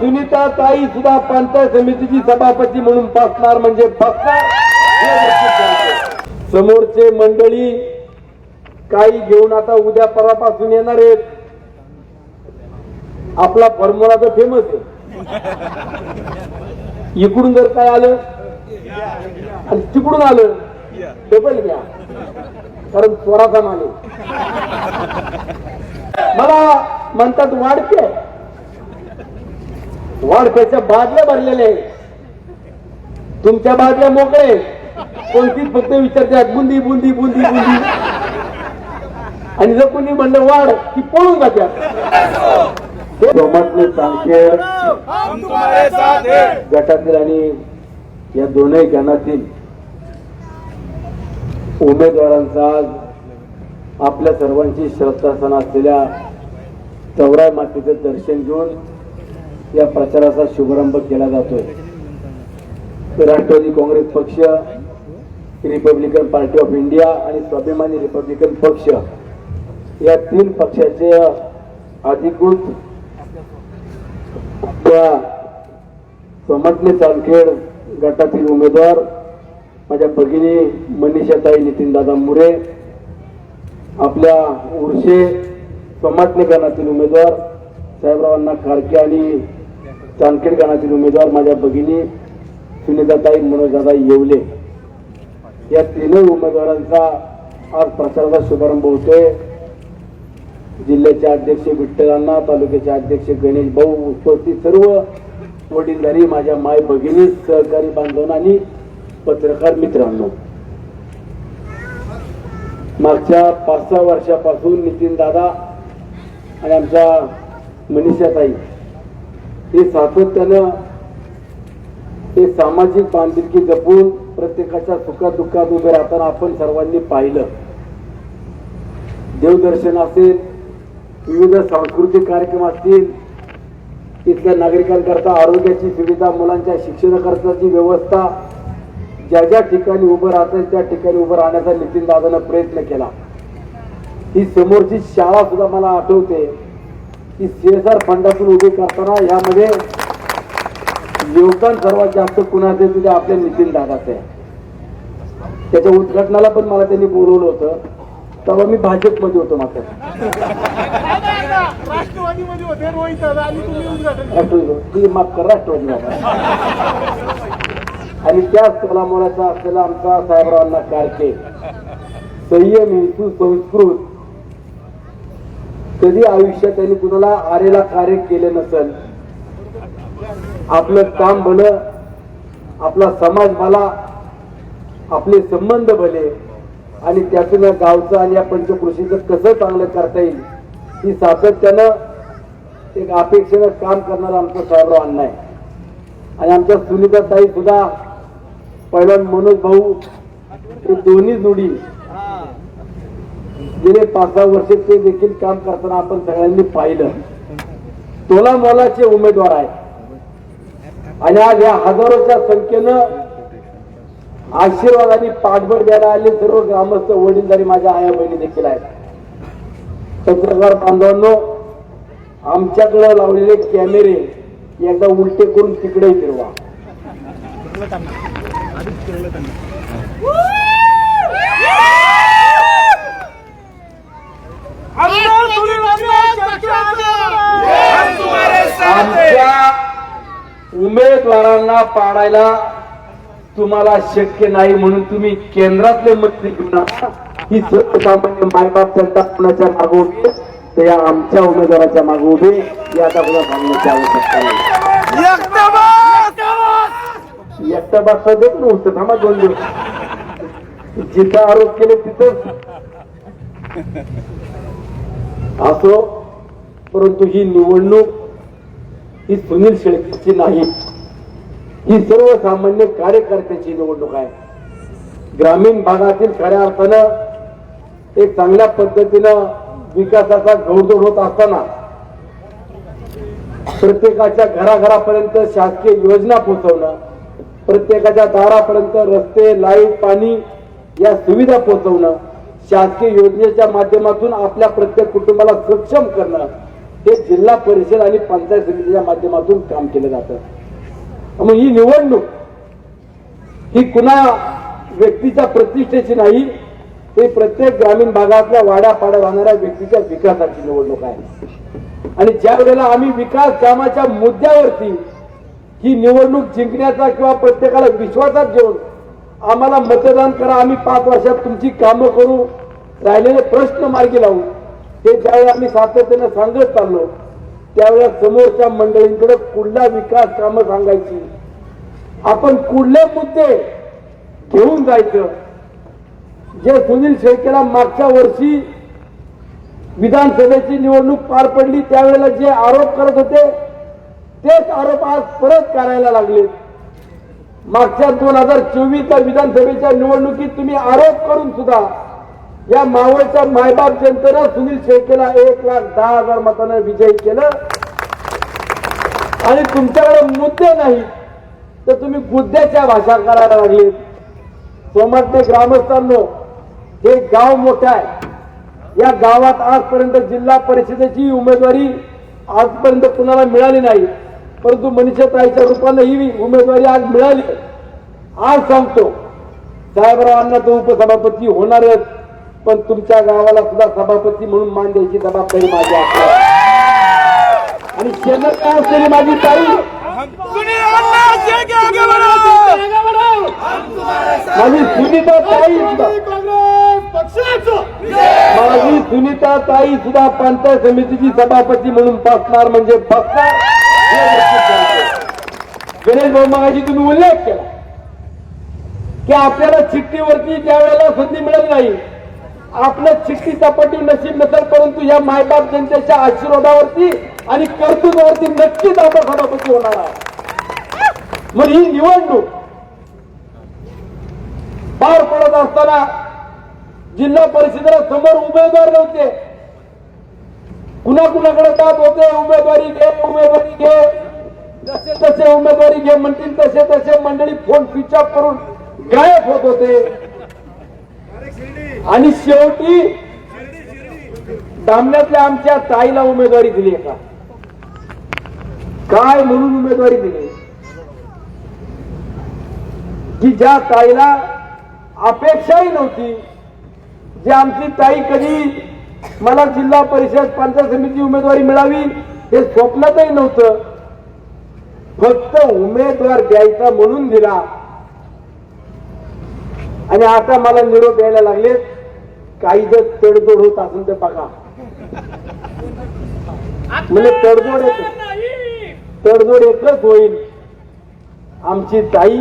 सुनीता ताई सुद्धा पंचायत समितीची सभापती म्हणून बसणार म्हणजे बसणार. समोरचे मंडळी काही घेऊन आता उद्या परापासून येणार आहेत. आपला फॉर्म्युला तर फेमस आहे. इकडून जर काय आलं आणि तिकडून आलं डबल घ्या. कारण स्वराचा माल मला म्हणतात वाढते. वाढप्याच्या बादल्या भरलेल्या आहे तुमच्या बादल्या मोकळे आहेत. कोणतीच फक्त विचारतात बुंदी बुंदी बुंदी बुंदी. आणि जर कोणी म्हणलं वाढ की पळून जात्यात. तुम्हारे साथ हैं. गटातील आणि या दोनही गणातील उमेदवारांचा आज आपल्या सर्वांची श्रद्धास्थान असलेल्या चौराय मातेचं दर्शन घेऊन या प्रचाराचा शुभारंभ केला जातोय. राष्ट्रवादी काँग्रेस पक्ष रिपब्लिकन पार्टी ऑफ इंडिया आणि स्वाभिमानी रिपब्लिकन पक्ष या तीन पक्षाचे अधिकृत त्या सोमटणे चालखेड गटातील उमेदवार माझ्या भगिनी मनीषाताई नितीनदादा मुरे आपल्या उर्शे सोमाटणे गणातील उमेदवार साहेबरावांना खारके आणि चांदखेड गणातील उमेदवार माझ्या भगिनी सुनीताताई मनोजदादा येवले. या तीनही उमेदवारांचा आज प्रचाराचा शुभारंभ होतोय. जिल्ह्याचे अध्यक्ष विठ्ठलांना तालुक्याचे अध्यक्ष गणेश भाऊ उपस्थित सर्व वडीलधारी माझ्या माय भगिनी सहकारी बांधवांना आणि पत्रकार मित्रांनो. मागच्या पाच सहा वर्षापासून नितीन दादा आणि आमच्या मनीषाताई हे सातत्यानं हे सामाजिक बांधिलकी जपून प्रत्येकाच्या सुखात दुःखात उभे राहताना आपण सर्वांनी पाहिलं. देवदर्शन असेल विविध सांस्कृतिक कार्यक्रम असतील तिथल्या नागरिकांकरता आरोग्याची सुविधा मुलांच्या शिक्षणाकरताची व्यवस्था ज्या ज्या ठिकाणी उभं राहतं त्या ठिकाणी उभं राहण्याचा नितीन दादानं प्रयत्न केला. ही समोरची शाळा सुद्धा मला आठवते. की सीएसआर फंडातून उभी करताना यामध्ये योगदान सर्वात जास्त कुणाचं तुझ्या आपल्या नितीन दादाचं आहे. त्याच्या उद्घाटनाला पण मला त्यांनी बोलवलं होतं. तेव्हा मी भाजपमध्ये होतो मात्र. राष्ट्रवादी माफ कर राष्ट्रवादी. आणि त्याच तोलामोलाचा असलेला आमचा साहेबरावांना कारके संयमी सुसंस्कृत कधी आयुष्यात त्यांनी कुणाला आरेला कार्य केले नसेल? आपलं काम भलं आपला समाज भला आपले संबंध भले आणि त्यातून या गावचं आणि या पंचकृषीचं कसं चांगलं करता येईल ही सातत्यानं एक अपेक्षेनं काम करणारा आमचा साहेबराव अण्णा आहे. आणि आमच्या सुनीता ताई सुद्धा पहिला मनोज भाऊ दोन्ही जोडी गेले पाच सहा वर्ष ते देखील काम करताना आपण सगळ्यांनी पाहिलं. तोला मोलाचे उमेदवार आहेत. आणि आज या हजारोच्या संख्येनं आशीर्वादाने पाठबळ द्यायला आले सर्व ग्रामस्थ वडीलधारी माझ्या आया बहिणी देखील आहेत. पत्रकार बांधवांनो आमच्याकडे लावलेले कॅमेरे एकदा उलटे करून तिकडे फिरवा आमदार सुनील अण्णा हम तुम्हारे साथ हैं आमच्या उमेदवारांना पाडायला तुम्हाला शक्य नाही म्हणून तुम्ही केंद्रातले मंत्री घेऊन आणा. ही सर्वसामान्य मायबाप जनता कुणाच्या मागे उभी तर या आमच्या उमेदवाराच्या मागे उभे याचा कुणा सांगण्याची आवश्यकता नाही. एकटा बादशा देत नव्हतं थांबा दोन दिवस. जिथं आरोप केले तिथं असो. परंतु ही निवडणूक ही सुनील शेळकेची नाही. ही सर्वसामान्य कार्यकर्त्याची निवडणूक आहे. ग्रामीण भागातील खऱ्या अर्थानं एक चांगल्या पद्धतीनं विकासाचा घोडदौड होत असताना प्रत्येकाच्या घराघरापर्यंत शासकीय योजना पोहोचवणं प्रत्येकाच्या दारापर्यंत रस्ते लाइट पाणी या सुविधा पोहोचवणं शासकीय योजनेच्या माध्यमातून आपल्या प्रत्येक कुटुंबाला सक्षम करणं हे जिल्हा परिषद आणि पंचायत समितीच्या माध्यमातून काम केलं जातं. मग ही निवडणूक ही कुणा व्यक्तीच्या प्रतिष्ठेची नाही ते प्रत्येक ग्रामीण भागातल्या वाड्यापाड्या राहणाऱ्या व्यक्तीच्या विकासाची निवडणूक आहे. आणि ज्या वेळेला आम्ही विकास कामाच्या मुद्द्यावरती ही निवडणूक जिंकण्याचा किंवा प्रत्येकाला विश्वासात घेऊन आम्हाला मतदान करा आम्ही पाच वर्षात तुमची कामं करू राहिलेले प्रश्न मार्गी लावू हे ज्यावेळी आम्ही सातत्याने सांगत चाललो त्यावेळेला समोरच्या मंडळींकडे कुठला विकास कामं सांगायची? आपण कुठले मुद्दे घेऊन जायचं? जे सुनील शेळकेला मागच्या वर्षी विधानसभेची निवडणूक पार पडली त्यावेळेला जे आरोप करत होते तेच आरोप आज परत करायला लागले. मागच्या दोन हजार चोवीसच्या विधानसभेच्या निवडणुकीत तुम्ही आरोप करून सुद्धा या मावळच्या मायबाप जनतेनं सुनील शेळकेला एक लाख दहा हजार मतानं विजयी केलं. आणि तुमच्याकडे मुद्दे नाही तर तुम्ही गुद्द्याच्या भाषा करायला लागले सोमाटणे ग्रामस्थांनो हे गाव मोठं आहे. या गावात आजपर्यंत जिल्हा परिषदेची उमेदवारी आजपर्यंत कुणाला मिळाली नाही. परंतु मनीषाताईच्या रूपानं ही उमेदवारी आज मिळाली. आज सांगतो साहेबरावांना तो उपसभापती होणारच. पण तुमच्या गावाला सुद्धा सभापती म्हणून मान द्यायची जबाबदारी माझी असते आणि शेणर काय असलेली माझी ताई माझी सुनीता ताई माझी सुनीता ताई सुद्धा पंचायत समितीची सभापती म्हणून बसणार म्हणजे बसणार. गणेश भाऊ मगाशी तुम्ही उल्लेख केला. की आपल्याला चिठ्ठीवरती ज्या वेळेला संधी मिळत नाही. आपलं चिठ्ठी चपाटी नशीब नसेल परंतु या मायबाप जनतेच्या आशीर्वादावरती आणि कर्तृत्वावरती नक्कीच आपण सभापती होणार आहे मग ही निवडणूक पार पडत असताना जिल्हा परिषदेला समोर उमेदवार नव्हते. कुणा कुणाकडे जात होते उमेदवारी घे उमेदवारी घे. जसे तसे उमेदवारी घे म्हणतील तसे तसे मंडळी फोन स्विच ऑफ करून गायब होत होते. आणि शेवटी दामण्यातल्या आमच्या ताईला उमेदवारी दिली का काय म्हणून उमेदवारी दिली? की ज्या ताईला अपेक्षाही नव्हती जे आमची ताई कधी मला जिल्हा परिषद पंचायत समिती उमेदवारी मिळावी हे स्वप्नातही नव्हतं फक्त उमेदवार द्यायचा म्हणून दिला. आणि आता मला निरोप यायला लागले काही जर तडजोड होत असेल तर बघा. म्हणजे तडजोड येत तडजोड एकच होईल. आमची ताई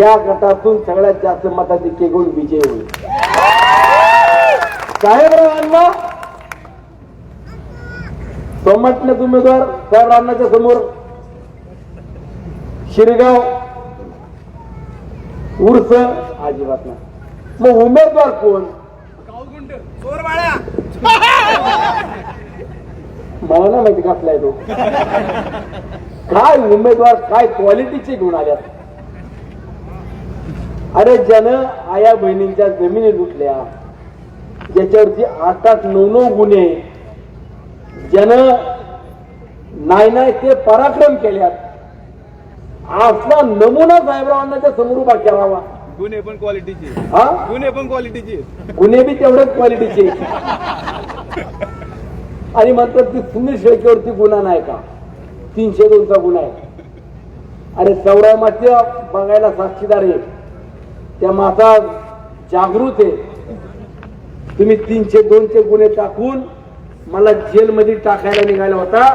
या गटातून सगळ्यात जास्त मताधिक्य घेऊन विजय होईल. साहेबरावांना सोमटण्यात उमेदवार साहेबरावांच्या समोर. शिरगाव उर्स अजिबात नाही. मग उमेदवार कोण? मला नाही माहिती आहे तो. काय उमेदवार काय क्वालिटीचे गुण आल्यात. अरे जन आया बहिणींच्या जमिनी लुटल्या ज्याच्यावरती आठ आठ नऊ नऊ गुन्हे जन नाही नाही ते पराक्रम केल्यात असला नमुना साहेबरावांना समोर उभा करावा गुन्हे पण क्वालिटीचे हा? गुन्हे पण क्वालिटीचे गुन्हे बी तेवढ्याच क्वालिटीचे आणि म्हणतात की सुनील शेळकेवरती गुन्हा नाही का? तीनशे दोनचा गुन्हा आहे. अरे चौरा मात्र बघायला साक्षीदार आहे. त्या माता जागृत आहे. तुम्ही तीनशे दोनचे गुन्हे टाकून मला जेलमध्ये टाकायला निघाला होता.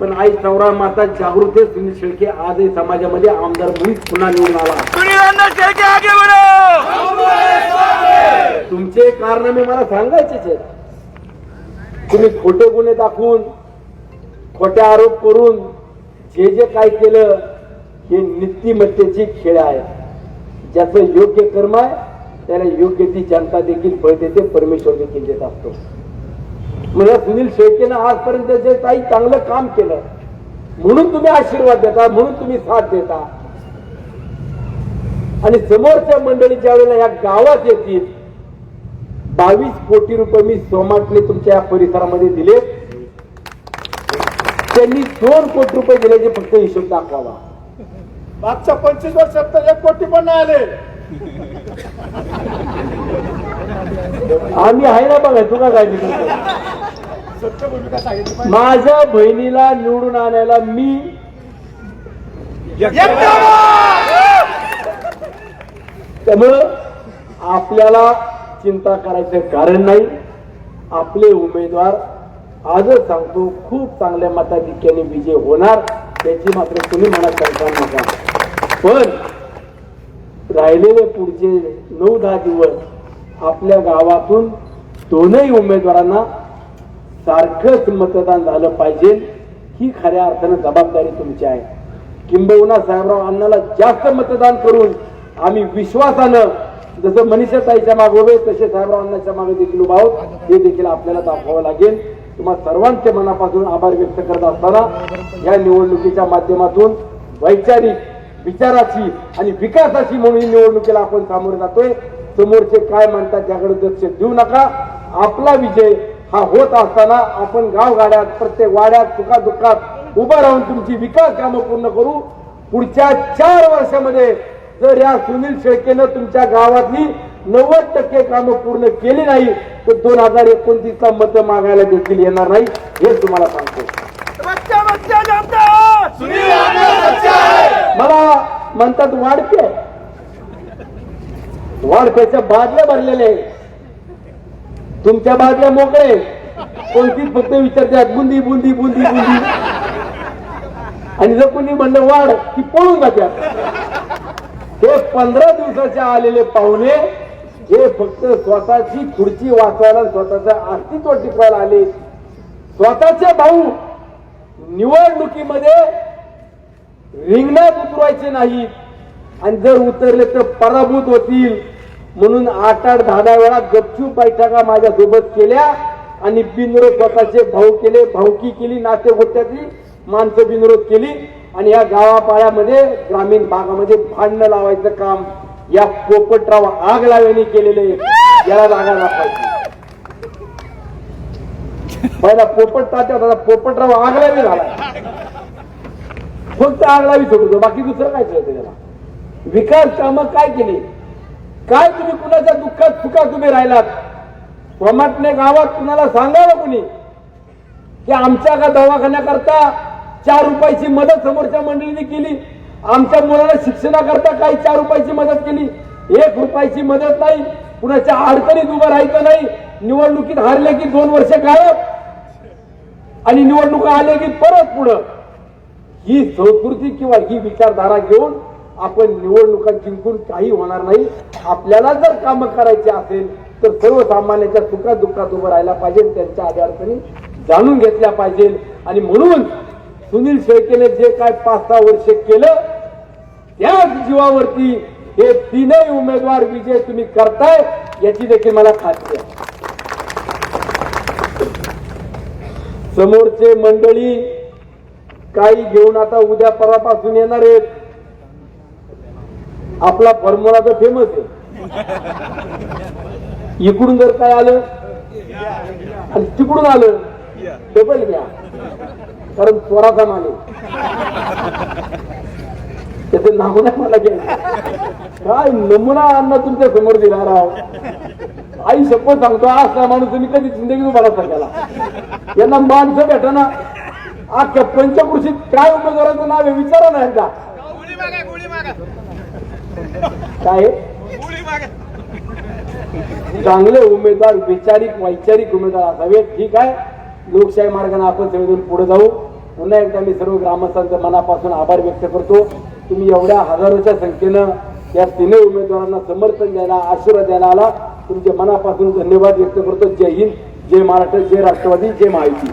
पण आई चौरा माता जागृत सुनील शेळके. आजही समाजामध्ये आमदार म्हणून पुन्हा निवडून आला. सुनील अन्ना शेळके आगे बढ़ो! तुमचे कारनामे मला सांगायचेच आहेत. तुम्ही खोटे गुन्हे दाखवून खोटे आरोप करून जे जे काय केलं हे नीतिमत्तेची खेळ आहे ज्याचं योग्य कर्म आहे त्याला योग्य ती जनता देखील फळ देते परमेश्वर देखील देत असतो. म्हणजे सुनील शेळकेनं आजपर्यंत जे काही चांगलं काम केलं म्हणून तुम्ही आशीर्वाद देता म्हणून तुम्ही साथ देता. आणि समोरच्या मंडळी ज्या वेळेला या गावात येतील. बावीस कोटी रुपये मी सोमाटले तुमच्या या परिसरामध्ये दिले. त्यांनी दोन कोटी रुपये दिल्याचे फक्त हिशोब दाखवावा. मागच्या पंचवीस वर्षात एक कोटी पण आले. आम्ही आहे ना बघा तू का काळजी करतो सत्य भूमिका सांगितली पाहिजे. माझ्या बहिणीला निवडून आणायला मी त्यामुळं आपल्याला चिंता करायचं कारण नाही. आपले उमेदवार आजच सांगतो खूप चांगल्या मताधिक्याने विजय होणार त्याची मात्र तुम्ही मनात शंका नका. पण राहिलेले पुढचे नऊ दहा दिवस आपल्या गावातून दोनही उमेदवारांना सारखंच मतदान झालं पाहिजे. ही खऱ्या अर्थानं जबाबदारी तुमची आहे. किंबहुना साहेबराव अण्णाला जास्त मतदान करून आम्ही विश्वासानं जसं मनीषाताईच्या मागे उभे तसे साहेबराव अण्णाच्या मागे देखील उभा आहोत. हे देखील आपल्याला दाखवावं लागेल. तुम्हा सर्वांचे मनापासून आभार व्यक्त करत असताना या निवडणुकीच्या माध्यमातून वैचारिक विचाराची आणि विकासाची म्हणून निवडणुकीला आपण सामोरे जातोय. समोरचे काय म्हणतात त्याकडे लक्ष देऊ नका. आपला विजय हा होत असताना आपण गावगाड्यात प्रत्येक वाड्यात सुखादुःखात उभं राहून तुमची विकास कामं पूर्ण करू. पुढच्या चार वर्षामध्ये जर या सुनील शेळकेनं तुमच्या गावातली नव्वद टक्के कामं पूर्ण केली नाही तर दोन हजार एकोणतीस ला मतं मागायला देखील येणार नाही हे तुम्हाला सांगतो बच्चा बच्चा जानता! सुनील अण्णा सच्चे आहे. मला म्हणतात वाढपे वाढप्याच्या बादल्या भरलेल्या आहे. तुमच्या बादल्या मोकळे कोणतीच फक्त विचारतात बुंदी बुंदी बुंदी बुंदी. आणि जर कोणी म्हणलं वाढ की पळून जात्यात हे पंधरा दिवसाचे आलेले पाहुणे हे फक्त स्वतःची खुर्ची वाचवायला स्वतःचं अस्तित्व टिकवायला आले. स्वतःचे भाऊ निवडणुकीमध्ये रिंगणात उतरवायचे नाही आणि जर उतरले तर पराभूत होतील. म्हणून आठ आठ दहा दहा वेळा गपचूप बैठका माझ्या सोबत केल्या आणि बिनविरोध स्वतःचे भाऊ केले भाऊकी केली नातेगोट्यातली माणसं बिनविरोध केली आणि या गावापाळ्यामध्ये ग्रामीण भागामध्ये भांडणं लावायचं काम या पोपटराव आग लावेने केलेले याला जागा दाखवायची. पहिला पोपट तात्या पोपटराव आग लावी झाला फक्त आग लावी सोडतो बाकी दुसरं काय कळतं त्याला? विकास कामं काय केली? काय तुम्ही कुणाच्या दुःखात सुखात तुम्ही राहिलात? सोमाटणे गावात कुणाला सांगावं कुणी? की आमच्या का दवाखान्याकरता चार रुपयाची मदत समोरच्या मंडळीने केली. आमच्या मुलाला शिक्षणाकरता काही चार रुपयाची मदत केली. एक रुपयाची मदत नाही. कुणाच्या अडचणीत उभं राहायचं नाही. निवडणुकीत हारले की दोन वर्ष गायब. आणि निवडणुका आले की परत पुढं. ही संस्कृती किंवा ही विचारधारा घेऊन आपण निवडणुका जिंकून काही होणार नाही. आपल्याला जर कामं करायची असेल तर सर्वसामान्याच्या सुखात दुःखात उभं राहायला पाहिजे त्यांच्या अडचणी जाणून घेतल्या पाहिजे. आणि म्हणून सुनील शेळकेने जे काय पाच सहा वर्ष केलं त्याच जीवावरती हे तीनही उमेदवार विजय तुम्ही करताय याची देखील मला खात्री आहे. समोरचे मंडळी काही घेऊन आता उद्या परवापासून येणार आहेत. आपला फॉर्म्युला तर फेमस आहे. इकडून जर काय आलं आणि तिकडून आलं डबल घ्या. कारण चोराचा माने त्याचं नाव नाही मला काय नमुना अन्ना तुमच्यासमोर दिला राव. आई शपथ सांगतो आज का माणूस तुम्ही कधी जिंदगी उभा सांगायला यांना माणसं भेटना अख्ख्या पंचकृषीत काय उमेदवाराचं नाव आहे विचारा ना एकदा. काय? आहे? चांगले उमेदवार वैचारिक वैचारिक उमेदवार असावे ठीक आहे. लोकशाही मार्गाने आपण सगळेजण पुढे जाऊ. पुन्हा एकदा मी सर्व ग्रामस्थांच्या मनापासून आभार व्यक्त करतो. तुम्ही एवढ्या हजारोच्या संख्येनं या तिन्ही उमेदवारांना समर्थन द्यायला आशीर्वाद द्यायला आला. तुमच्या मनापासून धन्यवाद व्यक्त करतो. जय हिंद जय महाराष्ट्र जय राष्ट्रवादी जय महायुती.